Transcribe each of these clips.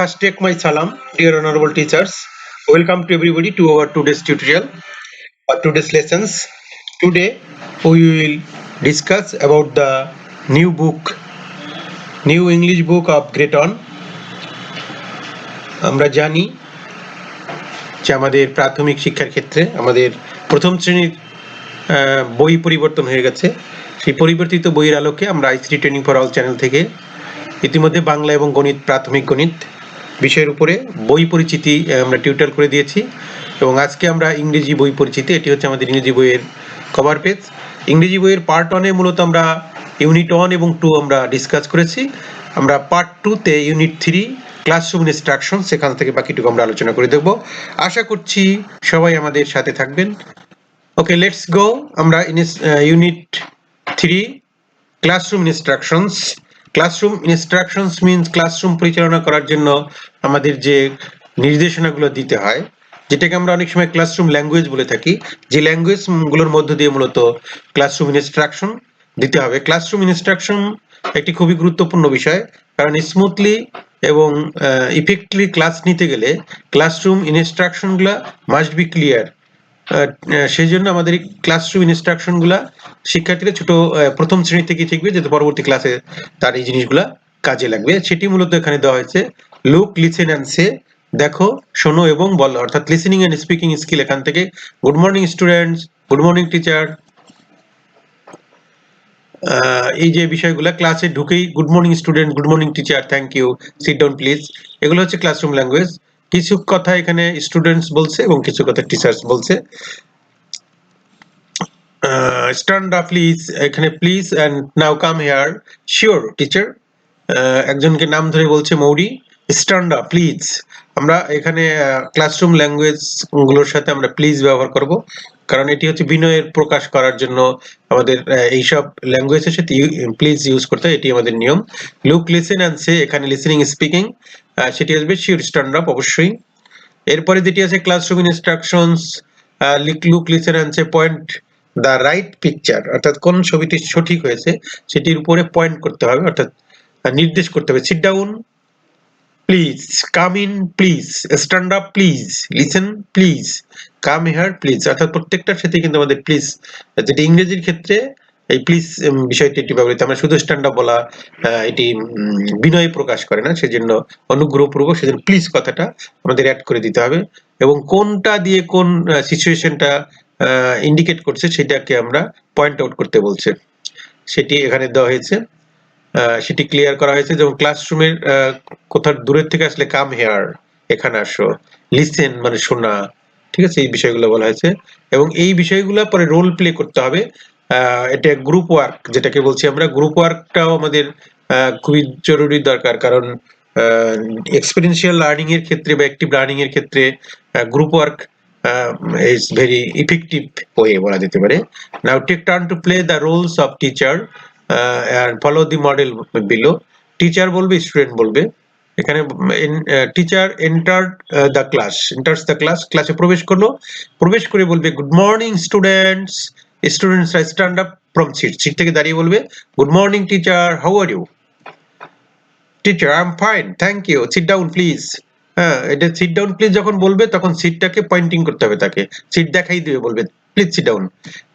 First, take my salam, dear honorable teachers. Welcome to everybody to our today's tutorial or today's lessons. Today, we will discuss about the new book, new English book of Greton. আমরা জানি যে আমাদের প্রাথমিক শিক্ষার ক্ষেত্রে আমাদের প্রথম শ্রেণির বই পরিবর্তন হয়ে গেছে সেই পরিবর্তিত বইয়ের আলোকে আমরা ICT training for all channel থেকে ইতিমধ্যে বাংলা এবং গণিত প্রাথমিক গণিত বিষয়ের উপরে বই পরিচিতি আমরা টিউটার করে দিয়েছি। এবং আজকে আমরা ইংরেজি বই পরিচিতি, এটি হচ্ছে আমাদের ইংরেজি বইয়ের কভার পেজ ইংরেজি বইয়ের পার্ট ওয়ানে মূলত আমরা ইউনিট ওয়ান এবং টু আমরা ডিসকাস করেছি। আমরা পার্ট টুতে ইউনিট থ্রি ক্লাসরুম ইনস্ট্রাকশন সেখান থেকে বাকিটুকু আমরা আলোচনা করে দেখব। আশা করছি সবাই আমাদের সাথে থাকবেন। ওকে লেটস গো আমরা unit three classroom instructions classroom instructions means classroom পরিচালনা করার জন্য আমাদের যে নির্দেশনাগুলো দিতে হয়, যেটাকে আমরা অনেক সময় ক্লাসরুম ল্যাঙ্গুয়েজ বলে থাকি, যে ল্যাঙ্গুয়েজগুলোর মধ্য দিয়ে মূলত ক্লাসরুম ইনস্ট্রাকশন দিতে হবে। ক্লাসরুম ইনস্ট্রাকশন একটি খুবই গুরুত্বপূর্ণ বিষয়, কারণ স্মুথলি এবং ইফেক্টলি ক্লাস নিতে গেলে ক্লাসরুম ইনস্ট্রাকশনগুলো মাস্ট বি ক্লিয়ার সেই জন্য আমাদের এই ক্লাসরুম ইনস্ট্রাকশনগুলা শিক্ষার্থীরা ছোট প্রথম শ্রেণি থেকে শিখবে যাতে পরবর্তী ক্লাসে তার এই জিনিসগুলা কাজে লাগবে। সেটি মূলত এখানে দেওয়া হয়েছে লুক লিসেন অ্যান্ড সে দেখো, শোনো এবং বলো। অর্থাৎ লিসেনিং এন্ড স্পিকিং স্কিল এখান থেকে। Good morning students good morning teacher এই যে বিষয়গুলো ক্লাসে ঢুকেই good morning student good morning teacher thank you sit down please এগুলো হচ্ছে ক্লাসরুম ল্যাঙ্গুয়েজ কিছু কথা এখানে স্টুডেন্টস বলছে এবং কিছু কথা টিচার্স বলছে। স্ট্যান্ড আপ প্লিজ এখানে please and now come here sure teacher একজনকে নাম ধরে বলছে মৌরি। স্ট্যান্ড আপ প্লিজ আমরা এখানে ক্লাসরুম ল্যাঙ্গুয়েজগুলোর সাথে আমরা প্লিজ ব্যবহার করব। কারণ এটি হচ্ছে বিনয়ের প্রকাশ করার জন্য আমাদের এইসব ল্যাঙ্গুয়েজের সাথে প্লিজ ইউজ করতে হয়। এটি আমাদের নিয়ম। লুক লিসেন অ্যান্ড সে এখানে লিসেনিং স্পিকিং সেটি আসবে শিওর স্ট্যান্ড আপ, অবশ্যই। এরপরে যেটি আছে classroom instructions leak look listen say point the right picture অর্থাৎ কোন ছবিটি সঠিক হয়েছে, সেটির উপরে পয়েন্ট করতে হবে, অর্থাৎ নির্দেশ করতে হবে। Sit down please come in please stand up please listen please come here please অর্থাৎ প্রত্যেকটার সাথে কিন্তু আমাদের প্লিজ যেটি ইংরেজির ক্ষেত্রে এই প্লিজ বিষয়টি একটি ব্যবহৃত আমরা শুধু স্ট্যান্ড আপ বলা এটি বিনয় প্রকাশ করে না, সেজন্য অনুগ্রহপূর্বক সেজন্য প্লিজ কথাটা আমাদের অ্যাড করে দিতে হবে। এবং কোনটা দিয়ে কোন সিচুয়েশনটা ইন্ডিকেট করছে সেটাকে আমরা পয়েন্ট আউট করতে বলছে। সেটি এখানে দেওয়া হয়েছে। সেটি ক্লিয়ার করা হয়েছে যেমন ক্লাসরুমের কোথাও দূরের থেকে আসলে কাম হেয়ার এখানে আসো লিসেন মানে শোনা, ঠিক আছে, এই বিষয়গুলো বলা হয়েছে। এবং এই বিষয়গুলো পরে রোল প্লে করতে হবে। এটা গ্রুপ ওয়ার্ক যেটাকে বলছি আমরা। গ্রুপ ওয়ার্কটাও আমাদের খুবই জরুরি দরকার। কারণ এক্সপেরিয়েন্সিয়াল লার্নিং এর ক্ষেত্রে বা অ্যাক্টিভ লার্নিং এর ক্ষেত্রে group work is very effective way বলা যেতে পারে। Now take turn to play the roles of teacher and follow the model below teacher বলবে স্টুডেন্ট বলবে। এখানে teacher enter the class enters the class ক্লাসে প্রবেশ করল। প্রবেশ করে বলবে good morning students students stand up from seat seat থেকে দাঁড়িয়ে বলবে good morning teacher how are you teacher I am fine thank you sit down please হ্যাঁ এটা সিট ডাউন প্লিজ যখন বলবে, তখন সিটটাকে পয়েন্টিং করতে হবে তাকে। সিট দেখাই দিবে বলবে প্লিজ সিট ডাউন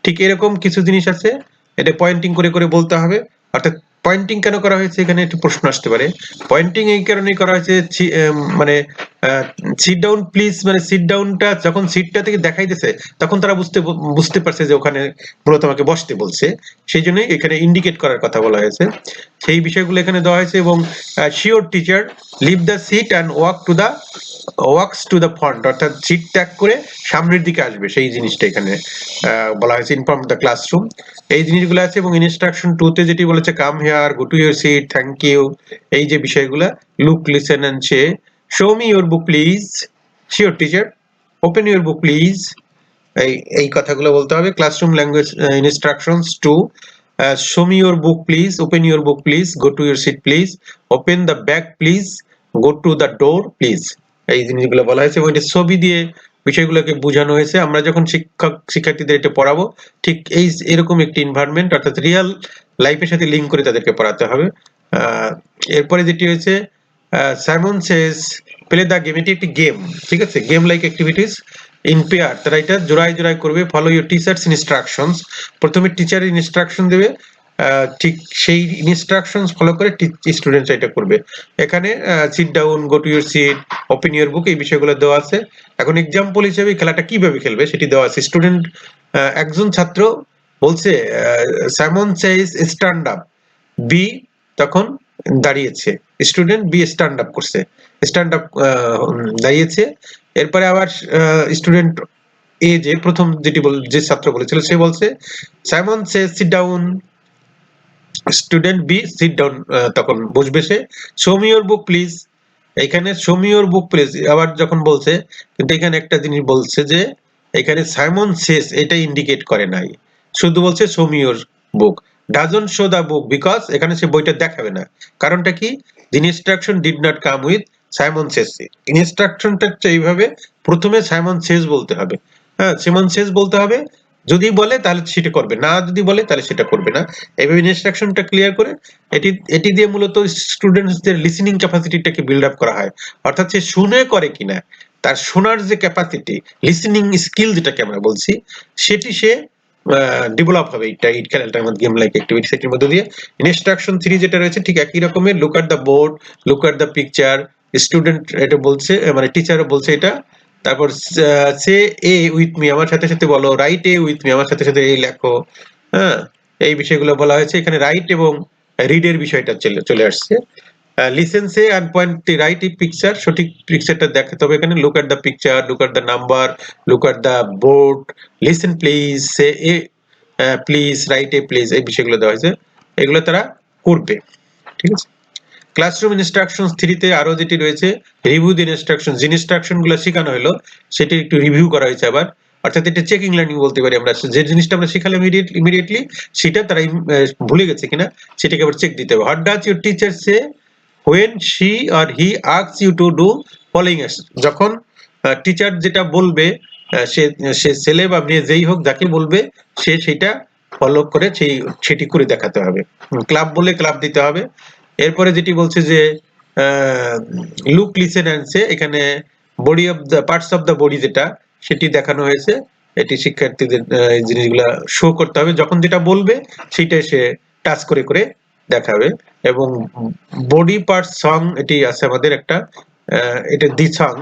ঠিক এরকম কিছু জিনিস আছে, এটা পয়েন্টিং করে করে বলতে হবে। অর্থাৎ পয়েন্টিং কেন করা হয়েছে? এখানে একটু প্রশ্ন আসতে পারে। পয়েন্টিং এই কারণেই করা হয়েছে মানে সিট ডাউন প্লিজ মানে সিট ডাউনটা যখন সিটটা থেকে দেখাইতেছে, তখন তারা বুঝতে বুঝতে পারছে যে ওখানে মূলত আমাকে বসতে বলছে। সেই জন্য এখানে ইন্ডিকেট করার কথা বলা হয়েছে। সেই বিষয়গুলো এখানে দেওয়া হয়েছে এবং sure teacher leave the seat and walk to the walks to the front অর্থাৎ সিট ত্যাগ করে সামনের দিকে আসবে, সেই জিনিসটা এখানে বলা হয়েছে ইনফর্ম দ্য ক্লাসরুম এই জিনিসগুলো আছে এবং ইনস্ট্রাকশন টুতে যেটি বলেছে come here go to your seat thank you এই যে বিষয়গুলো look listen and say show me your book please sure teacher open your book please এই এই কথাগুলো বলতে হবে। Classroom language instructions to show me your book please open your book please go to your seat please open the bag please go to the door please এই জিনিসগুলো বলা হয়েছে এবং এটা ছবি দিয়ে বিষয়গুলোকে বোঝানো হয়েছে। আমরা যখন শিক্ষক, শিক্ষার্থীদের এটা পড়াবো, ঠিক এই, এরকম একটি এনভায়রনমেন্ট অর্থাৎ রিয়েল লাইফের সাথে লিঙ্ক করে তাদেরকে পড়াতে হবে। এরপরে যেটি হয়েছে Simon says play the game এটি একটি গেম ঠিক আছে? Game like activities in pair তারা এটা জোড়ায় জোড়ায় করবে। ফলো ইউর টিচার্স ইনস্ট্রাকশনস প্রথমে টিচারের ইনস্ট্রাকশন দেবে। ঠিক সেই ইনস্ট্রাকশনস ফলো করে স্টুডেন্টস এটা করবে। এখানে sit down go to your seat open your book এই বিষয়গুলো দেওয়া আছে। এখন এক্সাম্পল হিসেবে খেলাটা কীভাবে খেলবে সেটি দেওয়া আছে। স্টুডেন্ট একজন ছাত্র বলছে Simon says stand up B তখন দাঁড়িয়েছে। স্টুডেন্ট বি স্ট্যান্ড আপ করছে। স্ট্যান্ড আপ দাঁড়িয়েছে। এরপরে আবার স্টুডেন্ট এ যে প্রথম যেটি যে ছাত্র বলেছিল, সে বলছে Simon says sit down student B sit down তখন বসবে সে। ইওর বুক প্লিজ এখানে ইওর বুক প্লিজ আবার যখন বলছে, কিন্তু এখানে একটা জিনিস বলছে যে, এখানে সাইমন শেষ এটা ইন্ডিকেট করে নাই। শুধু বলছে your book doesn't show the book because এখানে সে বইটা দেখাবে না। কারণটা কি? Instruction did not come with Simon says. ইনস্ট্রাকশনটা হচ্ছে এইভাবে, প্রথমে সাইমন সেস বলতে হবে। হ্যাঁ সিমন সেস বলতে হবে। যদি বলে, তাহলে সেটা করবে। না যদি বলে, তাহলে সেটা করবে না। এইভাবে ইনস্ট্রাকশনটা ক্লিয়ার করে এটি এটি দিয়ে মূলত স্টুডেন্টসদের লিসেনিং ক্যাপাসিটিটাকে বিল্ড আপ করা হয়। অর্থাৎ সে শুনে করে কিনা, তার শোনার যে ক্যাপাসিটি লিসেনিং স্কিল যেটাকে আমরা বলছি, সেটি সে ডেভেলপ হবে। এইটা এই খেলাটার মধ্যে গেম লাইক অ্যাক্টিভিটি সেটির মধ্যে দিয়ে। ইনস্ট্রাকশন থ্রি যেটা রয়েছে, ঠিক একই রকমের look at the board look at the picture student এটা বলছে মানে টিচারও বলছে এটা তারপর সে এ উইথ মি আমার সাথে সাথে বলো রাইট এ উইথ মি আমার সাথে সাথে এই লেখো হ্যাঁ? এই বিষয়গুলো বলা হয়েছে। এখানে রাইট এবং রিডের বিষয়টা চলে চলে আসছে। লিসেন্সে and point right E picture সঠিক পিকচারটা দেখাতে হবে এখানে। Look at the picture look at the number look at the board listen please say A please write A please এই বিষয়গুলো দেওয়া হয়েছে। এগুলো তারা করবে, ঠিক আছে? ক্লাসরুম ইনস্ট্রাকশন থ্রিতে আরও যেটি রয়েছে রিভিউ দি ইনস্ট্রাকশন যে ইনস্ট্রাকশনগুলো শেখানো হলো, সেটি একটু রিভিউ করা হয়েছে আবার। অর্থাৎ এটা চেকিং লার্নিং বলতে পারি আমরা। যে জিনিসটা আমরা শিখালাম ইমিডিয়েটলি সেটা তারা ভুলে গেছে কিনা, সেটাকে আবার চেক দিতে হবে। What does your teacher say when she or he asks you to do following যখন টিচার যেটা বলবে সে সে ছেলে বা মেয়ে যেই হোক যাকে বলবে, সে সেটা ফলো করে সেই সেটি করে দেখাতে হবে। ক্লাব বলে ক্লাব দিতে হবে। এরপরে যেটি বলছে যে লুক লিসেন অ্যান্ড এখানে body of the parts of the body যেটা, সেটি দেখানো হয়েছে। এটি শিক্ষার্থীদের এই জিনিসগুলা শো করতে হবে। যখন যেটা বলবে সেটা সে টাচ করে করে দেখাবে। এবং বডি পার্ট সং এটি আছে আমাদের একটা এটা the song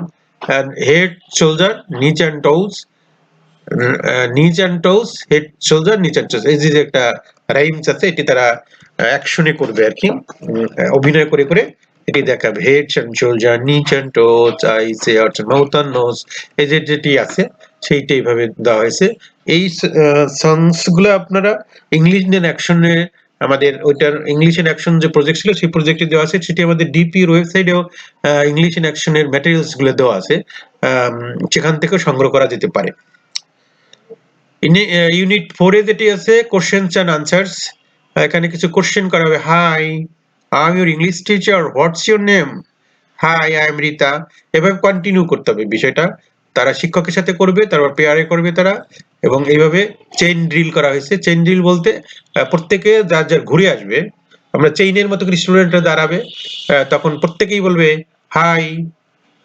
head shoulder knees and toes knees and toes head shoulder knees and toes এই যে একটা রাইমস আছে এটি তারা অ্যাকশনে করবে আর কি। অভিনয় করে করে এটি দেখাবে। Head shoulder knees and toes eyes ears mouth and nose এই যে যেটি আছে, সেইটা এইভাবে দেওয়া হয়েছে। এই সংসগুলো আপনারা ইংলিশ ইন্ডিয়ান অ্যাকশনে আমাদের ওইটার ইংলিশ ইন অ্যাকশন যে প্রজেক্ট ছিল, সেই প্রজেক্টে দেওয়া আছে। সেটি আমাদের ডিপির ওয়েবসাইটেও ইংলিশ ইন অ্যাকশনের ম্যাটেরিয়ালসগুলো দেওয়া আছে। সেখান থেকেও সংগ্রহ করা যেতে পারে। ইউনিট ফোরে যেটি আছে কোশ্চেন্স অ্যান্ড আনসার্স এখানে কিছু কোশ্চেন করা হবে। Hi I am your English teacher what's your name hi I am Rita এভাবে কন্টিনিউ করতে হবে বিষয়টা। তারা শিক্ষকের সাথে করবে, তারপর পেয়ারে করবে তারা। এবং এইভাবে চেইন ড্রিল করা হয়েছে। চেইন ড্রিল বলতে প্রত্যেকে যার যার ঘুরে আসবে, আমরা চেইনের মতো করে স্টুডেন্টরা দাঁড়াবে তখন প্রত্যেকেই বলবে হাই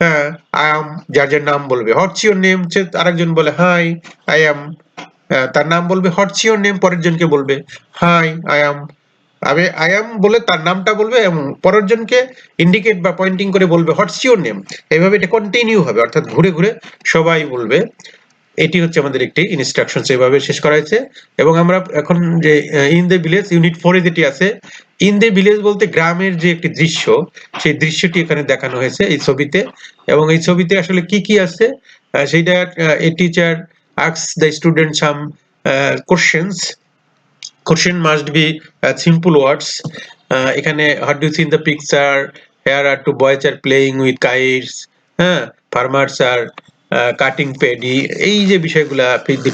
হ্যাঁ আই এম যার যার নাম বলবে। হোয়াটস ইউর নেম আরেকজন বলে হাই আই এম তার নাম বলবে হোয়াটস ইউর নেম পরের জনকে বলবে। হাই আই এম আমি আই এম বলে তার নামটা বলবে এবং পরের জনকে ইন্ডিকেট বা পয়েন্টিং করে বলবে হোয়াটস ইউর নেম। এইভাবে এটা কন্টিনিউ হবে, অর্থাৎ ঘুরে ঘুরে সবাই বলবে। এটি হচ্ছে আমাদের একটি ইনস্ট্রাকশন এভাবে শেষ করা হয়েছে। এবং আমরা এখন যে ইন দ্য ভিলেজ ইউনিট ফোরে যেটি আছে ইন দ্য ভিলেজ বলতে গ্রামের যে একটি দৃশ্য, সেই দৃশ্যটি এখানে দেখানো হয়েছে এই ছবিতে। এবং এই ছবিতে আসলে কি কি আছে সেইটা a teacher asks the student some questions question must be uh, simple words uh, how do you see in the picture here are two boys are playing with kites হ্যাঁ farmers are uh, cutting paddy এই যে বিষয়গুলা the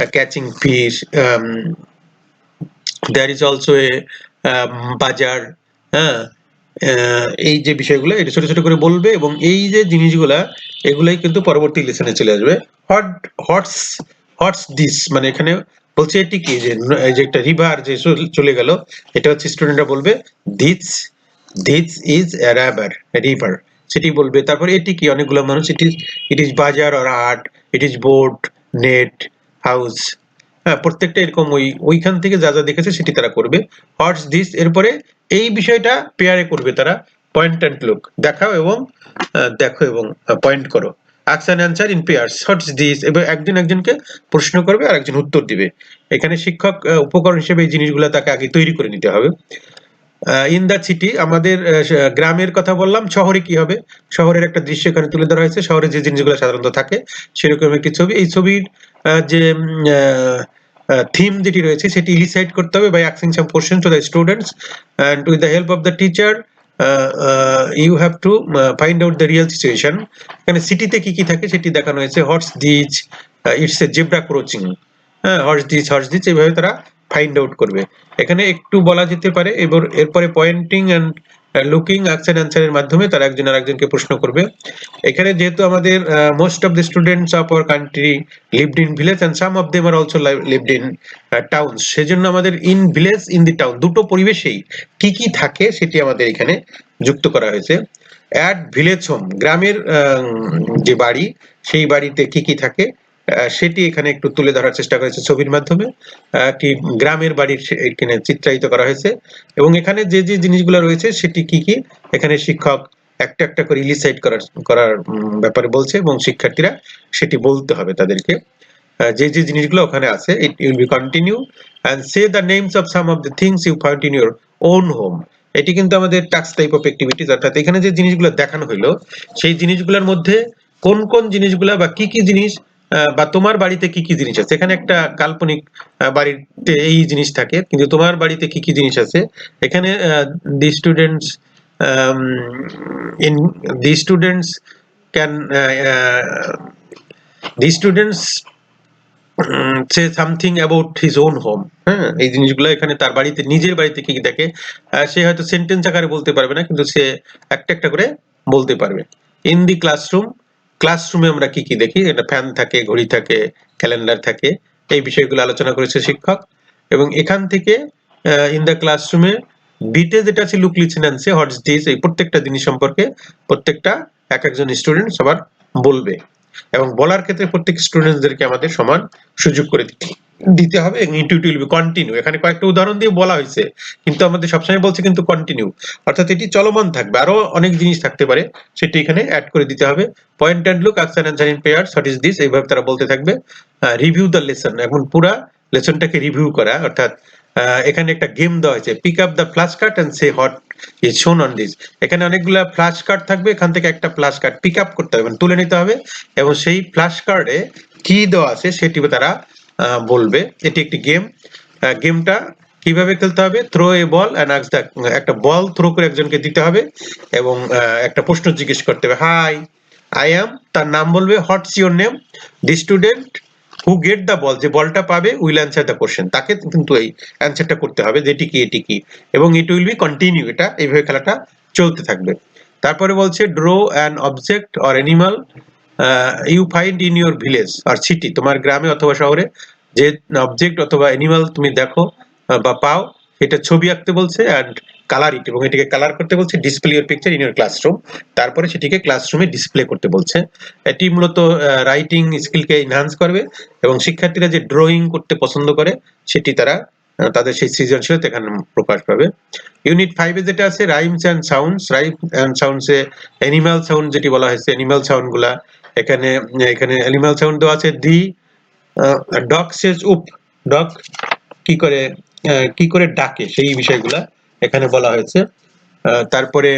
uh, catching fish um, there is also a um, বাজার হ্যাঁ এই যে বিষয়গুলো, এটা ছোট ছোট করে বলবে এবং এই যে জিনিসগুলা, এগুলাই কিন্তু পরবর্তী লেসনে চলে আসবে। হট হটস হটস দিস মানে এখানে বলছে এটি কি? যে একটা রিভার যে চল- গেল, এটা হচ্ছে স্টুডেন্টরা বলবে this this is a rubber river সেটি বলবে। তারপরে এটি কি? অনেকগুলো মানুষ it is it is bazaar or art it is boat net house হ্যাঁ প্রত্যেকটা এরকম ওই, ওইখান থেকে যা যা দেখেছে সেটি তারা করবে। হটস দিস এরপরে এই বিষয়টা পেয়ারে করবে তারা পয়েন্ট অ্যান্ড লুক দেখাও এবং দেখো এবং পয়েন্ট করো। Action answer in pairs what's this এবার একজন একজনকে প্রশ্ন করবে আর একজন উত্তর দিবে। এখানে শিক্ষক উপকরণ হিসেবে এই জিনিসগুলো তাকে আগে তৈরি করে নিতে হবে। ইন দ্য সিটি আমাদের গ্রামের কথা বললাম, শহরে কি হবে? শহরের একটা দৃশ্য এখানে তুলে ধরা হয়েছে। শহরে যে জিনিসগুলো সাধারণত থাকে, সেরকম একটি ছবি। এই ছবির যে থিম যেটি রয়েছে, সেটি ইলিসাইড করতে হবে by আক্সিং some question to the students and with the help of the teacher you have to find out the real situation এখানে সিটিতে কি কি থাকে সেটি দেখানো হয়েছে। Horse this it's a zebra crouching হ্যাঁ হর্স দিস হর্স দিস এইভাবে তারা ফাইন্ড আউট করবে। এখানে একটু বলা যেতে পারে, এবার এরপরে পয়েন্টিং অ্যান্ড লুকিং অ্যাকশন অ্যান্সারের মাধ্যমে তারা একজন আরেকজনকে প্রশ্ন করবে। এখানে যেহেতু আমাদের most of the students of our country lived in village and some of them are also lived in town সেজন্য আমাদের in village in the town দুটো পরিবেশেই কি কি থাকে সেটি আমাদের এখানে যুক্ত করা হয়েছে। অ্যাট ভিলেজ হোম গ্রামের যে বাড়ি, সেই বাড়িতে কি কি থাকে? সেটি এখানে একটু তুলে ধরার চেষ্টা করেছে ছবির মাধ্যমে। একটি গ্রামের বাড়ির এখানে চিত্রায়িত করা হয়েছে। এবং এখানে যে যে জিনিসগুলো রয়েছে, সেটি কি কি? এখানে শিক্ষক একটা একটা করে ইলিসাইড করার করার ব্যাপারে বলছে এবং শিক্ষার্থীরা সেটি বলতে হবে তাদেরকে। যে যে জিনিসগুলো ওখানে আছে it will be continue and say the names of some of the things you found in your own home এটি কিন্তু আমাদের টাক্স টাইপ অফ অ্যাক্টিভিটিস অর্থাৎ এখানে যে জিনিসগুলো দেখানো হইল, সেই জিনিসগুলোর মধ্যে কোন কোন জিনিসগুলা বা কি কি জিনিস বা তোমার বাড়িতে কি কি জিনিস আছে? এখানে একটা কাল্পনিক বাড়িতে এই জিনিস থাকে, কিন্তু তোমার বাড়িতে কি কি জিনিস আছে? এখানে the students in the students can the students say something about his own home হ্যাঁ? এই জিনিসগুলো এখানে তার বাড়িতে, নিজের বাড়িতে কি কি দেখে সে হয়তো সেন্টেন্স আকারে বলতে পারবে না, কিন্তু সে একটা একটা করে বলতে পারবে। ইন দি ক্লাসরুম ক্লাসরুমে আমরা কি কি দেখি? এটা ফ্যান থাকে, ঘড়ি থাকে ক্যালেন্ডার থাকে। এই বিষয়গুলো আলোচনা করেছে শিক্ষক। এবং এখান থেকে ইন দ্য ক্লাসরুমে বিটে যেটা আছে look listen what's say what's this এই প্রত্যেকটা জিনিস সম্পর্কে প্রত্যেকটা এক একজন স্টুডেন্ট সবার বলবে। এবং বলার ক্ষেত্রে প্রত্যেক স্টুডেন্টদেরকে আমাদের সমান সুযোগ করে দিতে দিতে হবে কন্টিনিউ এখানে কয়েকটা উদাহরণ দিয়ে বলা হয়েছে, কিন্তু আমাদের সবসময় বলছে কিন্তু কন্টিনিউ অর্থাৎ এটি চলমান থাকবে। আরও অনেক জিনিস থাকতে পারে, সেটি এখানে অ্যাড করে দিতে হবে। Point and look action answer in pairs what is this এইভাবে তারা বলতে থাকবে। রিভিউ দ্য লেসন এখন পুরা লেসনটাকে রিভিউ করা, অর্থাৎ এখানে একটা গেম দেওয়া হয়েছে। Pick up the flash card and say what is shown on this এখানে অনেকগুলা ফ্ল্যাশ কার্ড থাকবে, এখান থেকে একটা ফ্ল্যাশ কার্ড পিক আপ করতে হবে তুলে নিতে হবে এবং সেই ফ্ল্যাশ কার্ডে কি দেওয়া আছে সেটি তারা বলবে। এটি একটি গেম। গেমটা কীভাবে খেলতে হবে? থ্রো এ বল অ্যান্ড একটা বল থ্রো করে একজনকে দিতে হবে এবং একটা প্রশ্ন জিজ্ঞেস করতে হবে। হাই আই অ্যাম তার নাম বলবে what's your name the student who get the ball যে বলটা পাবে উইল অ্যান্সার দ্য কোশ্চেন তাকে কিন্তু এই অ্যান্সারটা করতে হবে যে এটি কি এটি কি। এবং ইট উইল বি কন্টিনিউ এটা এইভাবে খেলাটা চলতে থাকবে। তারপরে বলছে draw an object or animal you find in your village or city তোমার গ্রামে অথবা শহরে, যে অবজেক্ট অথবা অ্যানিমাল তুমি দেখো বা পাও, এটা ছবি আঁকতে বলছে অ্যান্ড কালার ইট এবং এটিকে কালার করতে বলছে display your picture in your classroom তারপরে সেটিকে ক্লাসরুমে ডিসপ্লে করতে বলছে। এটি মূলত রাইটিং স্কিলকে এনহান্স করবে, এবং শিক্ষার্থীরা যে ড্রয়িং করতে পছন্দ করে, সেটি তারা তাদের সেই সৃজনশীলতা এখানে প্রকাশ পাবে। ইউনিট ফাইভে যেটা আছে rhymes and sounds rhyme and সাউন্ডসে animal sound যেটি বলা হয়েছে অ্যানিমাল সাউন্ডগুলা এখানে এখানে অ্যানিমাল সাউন্ড আছে দি ডগ সেজ উপ ডগ কি করে কি করে ডাকে, সেই বিষয়গুলা এখানে বলা হয়েছে। তারপরে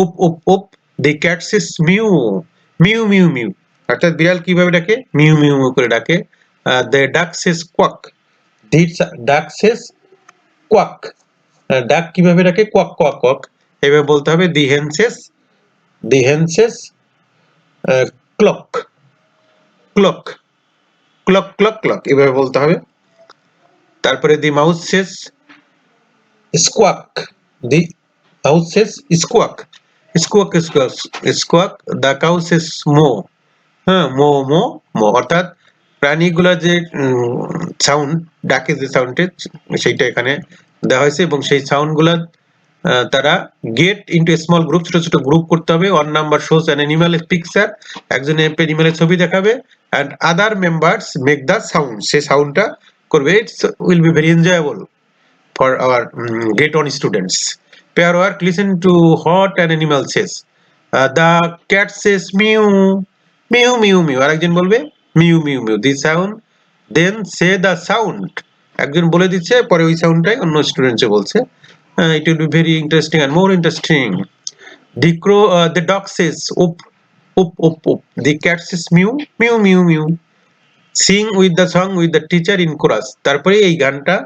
উপ উপ উপ the cat says mew mew mew mew অর্থাৎ বিড়াল কীভাবে ডাকে? মিউ মিউ মিউ করে ডাকে। দ্য ডাক সেজ কোয়াক দি ডাক সেজ কোয়াক ডাক কীভাবে ডাকে? কোয়াক কোয়াক কোয়াক এভাবে বলতে হবে the hen says the hen says cluck cluck cluck cluck cluck, এভাবে বলতে হবে। তারপরে the mouse says squawk, the mouse says squawk squawk squawk the cow says moo হ্যাঁ মো মো মো, অর্থাৎ প্রাণীগুলা যে সাউন্ড ডাকে যে সাউন্ডে সেইটা এখানে দেওয়া হয়েছে এবং সেই সাউন্ডগুলা তারা গেট ইনটু স্মল গ্রুপ ছোট ছোট গ্রুপ করতে হবে one number shows an animal picture একজন অ্যানিমালের ছবি দেখাবে and other members make the sound সে সাউন্ডটা করবে it's will be very enjoyable for our um, on students students. Work work, to what an animal says. Uh, the cat mew mew, mew, mew. আরেকজন বলবে mew mew mew the sound then say the sound একজন বলে দিচ্ছে পরে ওই সাউন্ডটাই অন্য স্টুডেন্টসে বলছে it will be very interesting and more interesting the crow the dog says woof woof woof woof the cat says mew mew mew mew sing with the song with the teacher in chorus তারপরে এই গানটা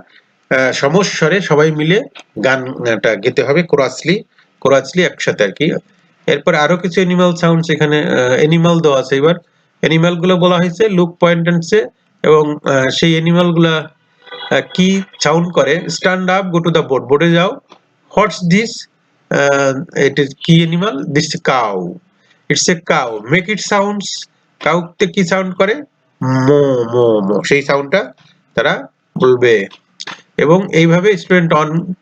সমস্বরে সবাই মিলে গানটা গেতে হবে কোরাসলি কোরাসলি একসাথে আর কি। এরপর আরও কিছু এনিমাল সাউন্ড এখানে এনিমাল দেওয়া আছে। এবার এনিমালগুলো বলা হয়েছে লুক পয়েন্টেন্সে এবং সেই এনিমালগুলা কি সাউন্ড করে? Stand up go to the board বোর্ডে যাও। হোয়াটস দিস ইট ইজ কি animal this cow it's a cow make it sounds কাউতে কি সাউন্ড করে? মো মো মো সেই সাউন্ডটা তারা বলবে। এবং এইভাবে স্টুডেন্ট অন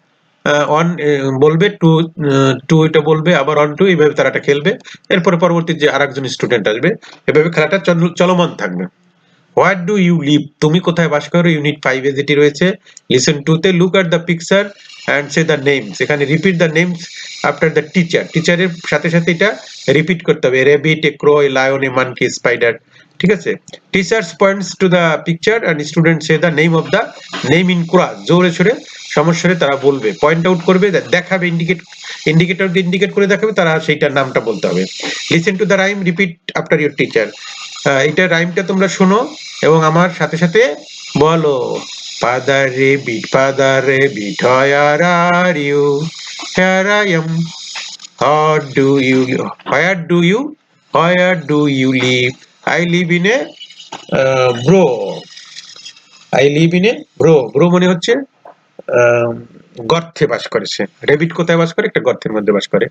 অন বলবে টু টু এটা বলবে, আবার অন টু এইভাবে তারা এটা খেলবে। এরপরে পরবর্তী যে আরেকজন স্টুডেন্ট আসবে, এভাবে খেলাটা চল- চলমান থাকবে। What do you live? তুমি কোথায় বাস করো? ইউনিট ফাইভে যেটি রয়েছে, লিসেন টু তে look at the picture and say the names. এখানে repeat the names after the teacher. টিচারের সাথে সাথে এটা রিপিট করতে হবে। Rabbit, a crow, a lion, a monkey spider. ঠিক আছে? Teachers points to the picture and student say the name of the name in chorus জোরে সোরে সমস্যারে তারা বলবে। পয়েন্ট আউট করবে দেখাবে, ইন্ডিকেট ইন্ডিকেটর ইন্ডিকেট করে দেখাবে, তারা সেইটার নামটা বলতে হবে। Listen to the rhyme, repeat after your teacher. এটা রাইমটা তোমরা শোনো এবং আমার সাথে সাথে বলো। Father rabbit father rabbit where are you here I am How do you do you where do you live? I live in a uh, bro. I live in a bro. Bro মানে হচ্ছে গর্তে বাস করেছে rabbit কোথায় বাস করে? একটা গর্তের মধ্যে বাস করে।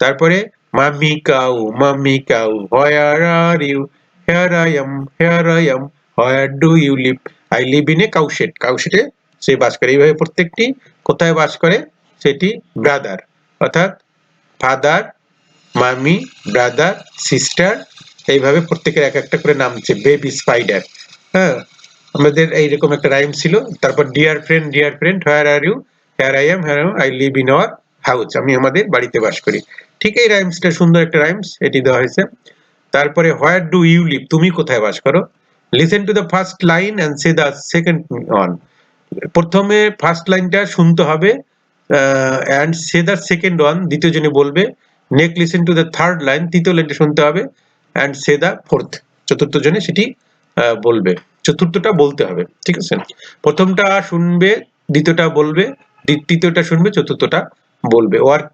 তারপরে mummy cow mummy cow where are you here I am here I am where do you live I live in a cowshed কাউশেটে সে বাস করে এইভাবে প্রত্যেকটি, কোথায় বাস করে? সেটি ব্রাদার অর্থাৎ ফাদার মামি ব্রাদার সিস্টার এইভাবে প্রত্যেকের এক একটা করে নাম হচ্ছে বেবি স্পাইডার হ্যাঁ? আমাদের এইরকম একটা রাইম ছিল, তারপর dear friend dear friend where are you here I am here I live in our house আমি আমাদের বাড়িতে বাস করি। ঠিক এই রাইমসটা সুন্দর একটা রাইমস এটি দেওয়া হয়েছে। তারপরে হোয়ার ডু ইউ লিভ তুমি কোথায় বাস করো? Listen to the first line and say the second one প্রথমে ফার্স্ট লাইনটা শুনতে হবে and say the second one দ্বিতীয় জনে বলবে। Next listen to the third line তৃতীয় লাইনটা শুনতে হবে অ্যান্ড সে দ্য ফোর্থ চতুর্থ জনে সেটি বলবে। চতুর্থটা বলতে হবে, ঠিক আছে? প্রথমটা শুনবে, দ্বিতীয়টা বলবে তৃতীয়টা শুনবে, চতুর্থটা বলবে। Work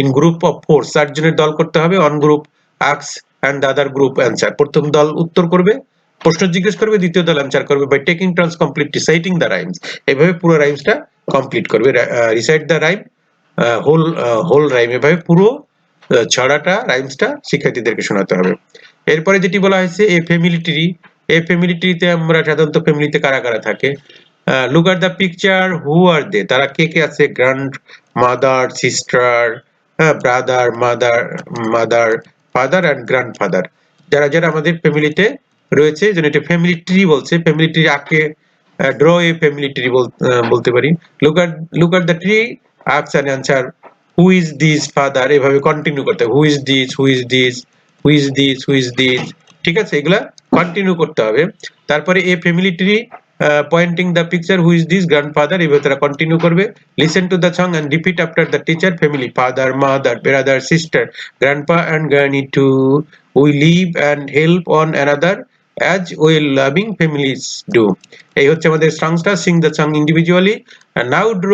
in group of four চারজনের দল করতে হবে one group আক্স and the other group answer প্রথম দল উত্তর করবে, প্রশ্ন জিজ্ঞেস করবে, দ্বিতীয় দল অ্যান্সার করবে by taking turns complete reciting the rhymes এভাবে পুরো রাইমসটা কমপ্লিট করবে recite the rhyme whole whole rhyme এভাবে পুরো ছড়াটা রাইমসটা শিক্ষার্থীদেরকে শোনাতে হবে। এরপরে যেটি বলা হয়েছে a family tree a family ট্রিতে আমরা সাধারণত ফ্যামিলিতে কারা কারা থাকে? Look at the picture who are they তারা কে কে আছে? Grandmother sister brother mother mother father and grandfather যারা যারা আমাদের ফ্যামিলিতে রয়েছে, যেন এটা ফ্যামিলি ট্রি বলছে ফ্যামিলি ট্রি আঁকে ড্র এ ফ্যামিলি ট্রি বলতে পারি। Look at look at the tree আক্স and answer who is this father এভাবে কন্টিনিউ করতে হবে। Who is this who is this who is this who is this ঠিক আছে, এগুলা continue করতে হবে। তারপরে a family tree pointing the picture who is this grandfather এভাবে তারা কন্টিনিউ করবে listen to the song and repeat after the teacher family father mother brother sister grandpa and granny too we live and help one another as well loving families do এই হচ্ছে আমাদের সংসটা sing the song individually now draw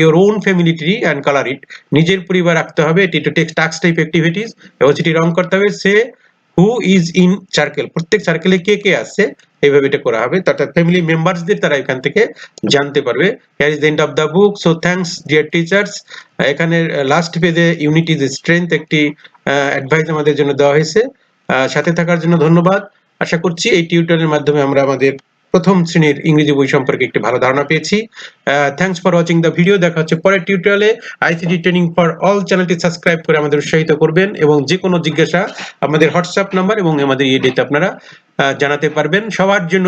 your own family tree and colour it নিজের পরিবার রাখতে হবে, এটি একটু text tax type activities এবং সেটি রং করতে হবে, say who is in circle প্রত্যেক সার্কেলে কে কে আছে? এইভাবে এটা করা হবে। অর্থাৎ ফ্যামিলি মেম্বারসদের তারা এখান থেকে জানতে পারবে। Here is the end of the book so thanks dear teachers এখানে লাস্ট পেজে ইউনিট ইজ স্ট্রেংথ একটি অ্যাডভাইস আমাদের জন্য দেওয়া হয়েছে। সাথে থাকার জন্য ধন্যবাদ। আশা করছি এই টিউটোরিয়ালের মাধ্যমে আমরা আমাদের প্রথম শ্রেণির ইংরেজি বই সম্পর্কে একটি ভালো ধারণা পেয়েছি। Thanks for watching the video দেখা হচ্ছে পরের টিউটোরিয়ালে আইসিডি ট্রেনিং ফর অল চ্যানেলটি সাবস্ক্রাইব করে আমাদের উৎসাহিত করবেন এবং যে কোনো জিজ্ঞাসা আমাদের হোয়াটসঅ্যাপ নাম্বার এবং আমাদের ইডিতে আপনারা জানাতে পারবেন। সবার জন্য